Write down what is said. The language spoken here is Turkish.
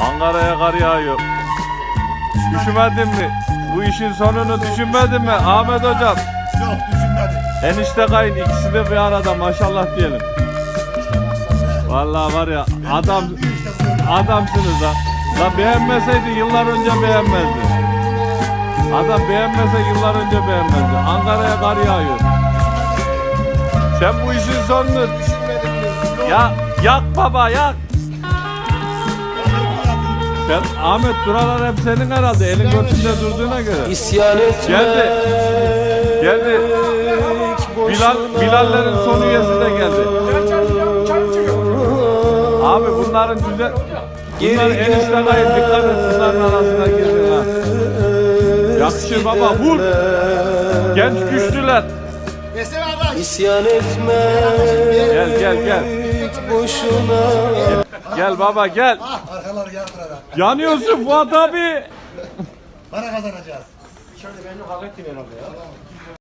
Ankara'ya kar yağıyor. Üşümedin mi? Bu işin sonunu düşünmedin mi Ahmet hocam? Yok düşünmedim. Enişte kayın ikisi de bir arada maşallah diyelim. Vallahi var ya adam adamsınız ha. La beğenmeseydi yıllar önce beğenmezdi. Adam beğenmese yıllar önce beğenmezdi. Ankara'ya kar yağıyor. Sen bu işin sonunu ya yak baba yak. Sen Ahmet buralar hep senin herhalde elin götünde durduğuna göre. İsyan etmek Geldi. Geldi. Bilal, Bilallerin son üyesi de geldi. Abi bunların güzel... Bunlar enişte kayıp dikkat et bunların arasına girdin ha. Yakışır baba vur. Genç güçlüler. İsyan etmek Gel gel gel. Boşuna Gel baba gel. Ah arkaları yardırarak. Yanıyorsun Fuat abi. Para kazanacağız.